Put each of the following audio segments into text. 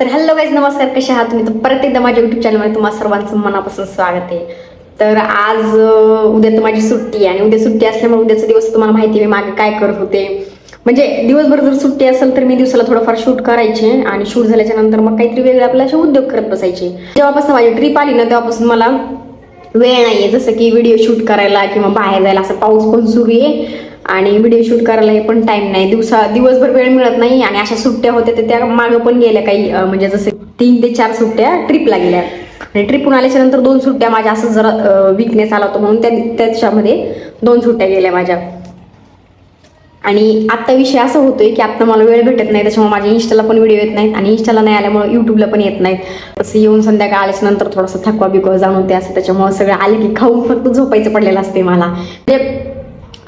तर hello guys नमस्कार कसे आहात तुम्ही? तर परत एकदा माझ्या युट्यूब चॅनलमध्ये तुम्हाला सर्वांचं मनापासून स्वागत आहे. तर आज उद्या तर माझी सुट्टी आहे आणि उद्या सुट्टी असल्यामुळे उद्याचा दिवस तुम्हाला माहिती मी मागे काय करत होते. म्हणजे दिवसभर जर सुट्टी असेल तर मी दिवसाला थोडंफार शूट करायचे आणि शूट झाल्याच्यानंतर मग काहीतरी वेगळे आपले असे उद्योग करत बसायचे. जेव्हापासून माझी ट्रिप आली ना तेव्हापासून मला वेळ नाहीये. जसं की व्हिडिओ शूट करायला किंवा बाहेर जायला असं पाऊस पण सुरू आहे. आणि व्हिडिओ शूट करायला हे पण टाइम नाही. दिवसा दिवसभर वेळ मिळत नाही आणि अशा सुट्ट्या होत्या तर त्या मागं पण गेल्या काही म्हणजे जसे तीन ते चार सुट्ट्या ट्रिपला गेल्या. आणि ट्रिपहून आल्याच्यानंतर दोन सुट्ट्या माझ्या असं जरा विकनेस आला होता म्हणून त्या त्याच्यामध्ये दोन सुट्ट्या गेल्या माझ्या. आणि आत्ता विषय असं होतोय की आत्ता मला वेळ भेटत नाही त्याच्यामुळे माझ्या इंस्टाला पण व्हिडिओ येत नाहीत आणि इंस्टाला नाही आल्यामुळे युट्यूबला पण येत नाहीत. असं येऊन संध्याकाळ आल्याच्यानंतर थोडासा थकवा बिकवा जाणवते असं त्याच्यामुळे सगळं आले की खाऊन फक्त झोपायचं पडलेलं असते मला. म्हणजे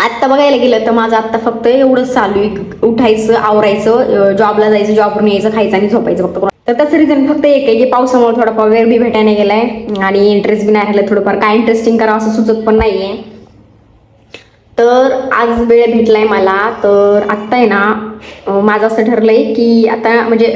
आत्ता बघायला गेलं तर माझं आत्ता फक्त एवढंच चालू आहे. उठायचं आवरायचं जॉबला जायचं जॉबवरून यायचं खायचं आणि झोपायचं फक्त. तर त्याचं रिझन फक्त एक आहे की पावसामुळे थोडाफार वेळ बी भेटायला गेलाय आणि इंटरेस्ट बी नाही राहिला थोडंफार. काय इंटरेस्टिंग करावं असं सुचत पण नाहीये. तर आज वेळ भेटलाय मला. तर आत्ता आहे ना माझं असं ठरलंय की आता म्हणजे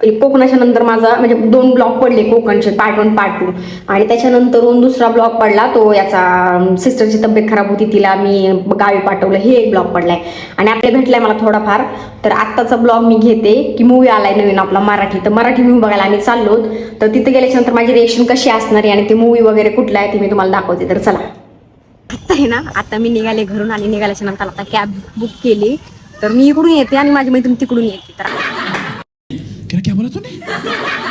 म्हणजे कोकणाच्या नंतर माझा म्हणजे दोन ब्लॉग पडले कोकणचे पार्ट वन पार्ट टू आणि त्याच्यानंतरून दुसरा ब्लॉग पडला तो याचा सिस्टरची तब्येत खराब होती तिला मी गावी पाठवलं हे एक ब्लॉग पडलाय. आणि आपल्या भेटलाय मला थोडाफार. तर आत्ताचा ब्लॉग मी घेते की मूवी आलाय नवीन आपला मराठी. तर मराठी मूवी बघायला आम्ही चाललो तर तिथे गेल्याच्यानंतर माझी रिएक्शन कशी असणार आहे आणि ती मूवी वगैरे कुठला आहे ती मी तुम्हाला दाखवते. तर चला. आत्ता आहे ना आता मी निघाले घरून आणि निघाल्याच्या नंतर आता कॅब बुक केली. तर मी इकडून येते आणि माझी मैत्रीण तिकडून येते. तर क्या बोला तूने?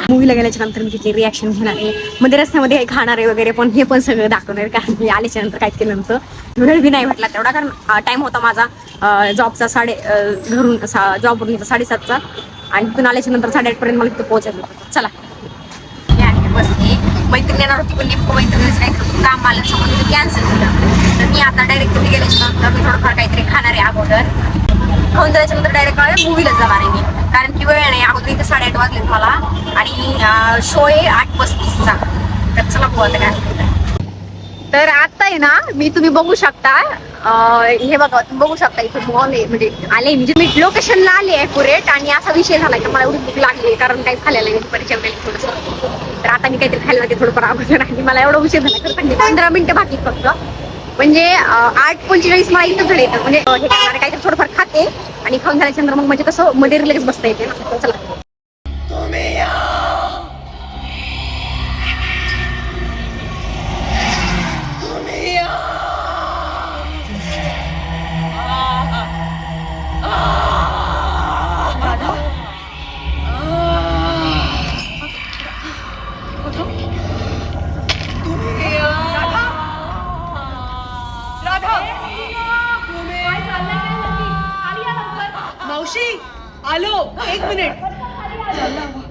मूवीला गेल्याच्यानंतर मी तिथली रिॲक्शन घेणार आहे. मध्ये रस्त्यामध्ये काही खाणार आहे वगैरे पण हे पण सगळं दाखवणार कारण मी आल्याच्यानंतर काहीच केलं नव्हतं. वेळ बी नाही भेटला तेवढा कारण टाईम होता माझा जॉबचा साडे घरून सा जॉबवरून येतो साडेसातचा. आणि तिथून आल्याच्यानंतर साडेआठपर्यंत मला तिथं पोहोचायचं होतं. चला. मी आणि मैत्रीण येणार होती पण नेमकं मैत्रिणीचं काही काम आलं समोर कॅन्सल झालं तर मी आता डायरेक्ट तिथे गेल्याच्यानंतर मी थोडंफार काहीतरी खाणार आहे अगोदर. खाऊन जायच्या नंतर डायरेक्ट मूवीला जाणार आहे मी. कारण की वेळ नाही. अगोदर इथे साडेआठ वाजलेत मला. आणि शो आहे आठ पस्तीसचा. तर चला बघू आता काय तर आता आहे ना मी तुम्ही बघू शकता हे बघा तुम्ही बघू शकता इथे मॉल आहे. म्हणजे आले म्हणजे मी लोकेशनला आले अॅक्युरेट आणि असा विषय झाला की मला एवढी भूक लागली कारण काही झालेलं नाही. परिचय वगैरे थोडंसं. तर आता मी काहीतरी खायला लागते थोडंफार अगोदर आणि मला एवढा उशीर झाला तर पंधरा मिनिटं बाकी फक्त. म्हणजे आठ पंचेचाळीस मला इथं झाले म्हणजे हे काहीतरी थोडंफार खाते आणि खाऊन झाल्याच्यानंतर मग म्हणजे कसं मध्ये रिलॅक्स बसता येते. ना चला. मावशी आलो. एक मिनिट.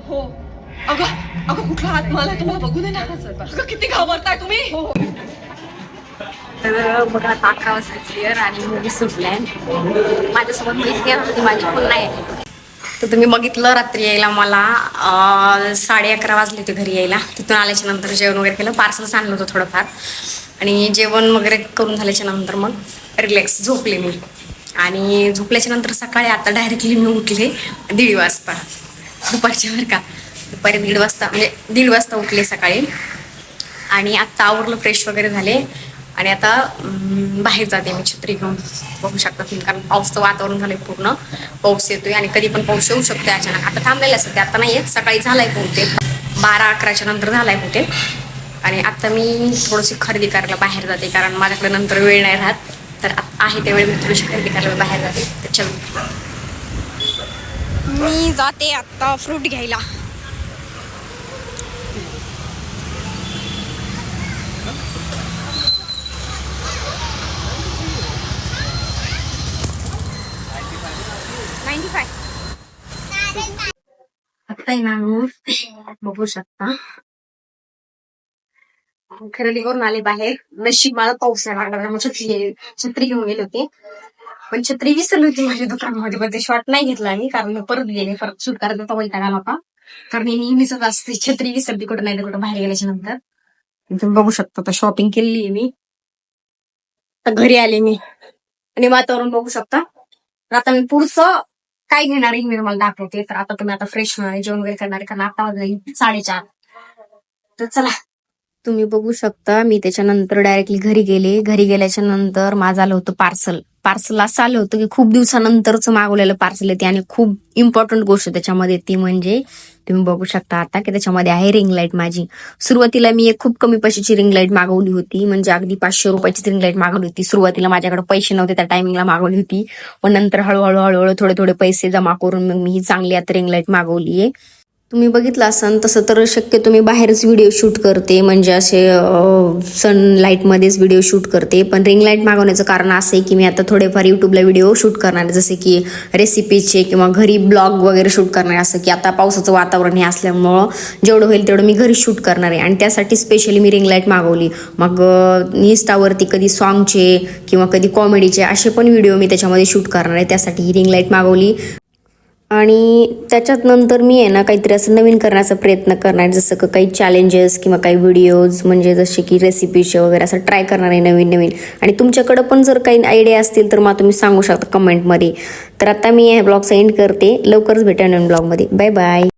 हो. अगं अगं कुठला हात मला तुम्हाला बघू दे ना. अगं किती घाबरताय तुम्ही. हो, हो. तर बघा आता अकरा वाजता क्लिअर आणि मूवी सुटलाय. माझ्यासोबत मैत्री होती माझी पुन्हा नाही तर तुम्ही बघितलं रात्री यायला मला. साडे अकरा वाजले होते घरी यायला. तिथून आल्याच्यानंतर जेवण वगैरे केलं. पार्सल्स आणलं होतं थोडंफार. आणि जेवण वगैरे करून झाल्याच्यानंतर मग रिलॅक्स झोपले मी. आणि झोपल्याच्या नंतर सकाळी आता डायरेक्टली मी उठले दीड वाजता. दुपारच्या बरं का. दुपारी दीड वाजता म्हणजे दीड वाजता उठले सकाळी. आणि आत्ता आवरलं फ्रेश वगैरे झाले. आणि आता बाहेर जाते मी छत्री घेऊन. बघू शकता तुम्ही कारण पाऊसचं वातावरण झालंय पूर्ण. पाऊस येतोय आणि कधी पण पाऊस येऊ शकतो अचानक. आता थांबलेलं असतं ते आता नाही येत. सकाळी झालाय बहुतेक. बारा अकराच्या नंतर झालाय बहुतेक. आणि आता मी थोडीशी खरेदी करायला बाहेर जाते कारण माझ्याकडे नंतर वेळ नाही राहत. तर आ- आहे त्यावेळी मी थोडीशी खरेदी करायला बाहेर जाते. त्याच्या मी जाते आता फ्रूट घ्यायला नाईन्टी फाय आता आहे ना मी बघू शकता. खरेदी करून आले बाहेर. नशीब मला पाऊस नाही लागला. त्यामुळे छत्री छत्री घेऊन गेले होते. पण छत्री विसरली होती माझ्या दुकानामध्ये. पण ते शॉर्ट नाही घेतला मी कारण मी परत गेले. परत शूट करायचा तो वैताग आला होता. कारण नेहमीच असते छत्री विसरली कुठं नाही तर कुठं बाहेर गेल्याच्यानंतर. तुम्ही बघू शकता शॉपिंग आहे मी. घरी आले मी. आणि वातावरण बघू शकता. आता मी पुढचं काय घेणार आहे मी तुम्हाला दाखवते. तर आता तुम्ही आता फ्रेश होणार जेवण वगैरे करणार आहे कारण आता वाजले साडेचार. तर चला तुम्ही बघू शकता मी त्याच्यानंतर डायरेक्टली घरी गेले. घरी गेल्याच्यानंतर माझं आलं होतं पार्सल पार्सल असं आलं होतं की खूप दिवसानंतरच मागवलेलं पार्सल येते आणि खूप इम्पॉर्टंट गोष्ट त्याच्यामध्ये ती म्हणजे तुम्ही बघू शकता आता की त्याच्यामध्ये आहे रिंग लाइट माझी. सुरुवातीला मी एक खूप कमी पैशाची रिंग लाइट मागवली होती म्हणजे अगदी पाचशे रुपयाची रिंग लाइट मागवली होती. सुरुवातीला माझ्याकडे पैसे नव्हते त्या टायमिंगला मागवली होती. पण नंतर हळूहळू हळूहळू थोडे थोडे पैसे जमा करून मग मी ही चांगली आता रिंग लाइट मागवली आहे तुम्ही बघितलं असाल तसं तर शक्यतो मी बाहेरच व्हिडिओ शूट करते. म्हणजे असे सनलाईटमध्येच व्हिडिओ शूट करते. पण रिंग लाइट मागवण्याचं कारण असं आहे की मी आता थोडेफार युट्यूबला व्हिडिओ शूट करणार आहे. जसे की रेसिपीचे किंवा घरी ब्लॉग वगैरे शूट करणार आहे. असं की आता पावसाचं वातावरण हे असल्यामुळं जेवढं होईल तेवढं मी घरी शूट करणार आहे. आणि त्यासाठी स्पेशली मी रिंग लाइट मागवली. मग इन्स्टावरती कधी सॉन्गचे किंवा कधी कॉमेडीचे असे पण व्हिडिओ मी त्याच्यामध्ये शूट करणार आहे. त्यासाठी ही रिंग लाइट मागवली. आणि त्याच्यात नंतर मी आहे ना काहीतरी असं नवीन करण्याचा प्रयत्न करणार जसं का काही चॅलेंजेस किंवा काही व्हिडिओज म्हणजे जसे की रेसिपीचे वगैरे असं ट्राय करणार आहे नवीन नवीन. आणि तुमच्याकडं पण जर काही आयडिया असतील तर मला तुम्ही सांगू शकता कमेंटमध्ये तर आता मी ह्या ब्लॉगचा एंड करते. लवकरच भेटा नवीन ब्लॉगमध्ये बाय बाय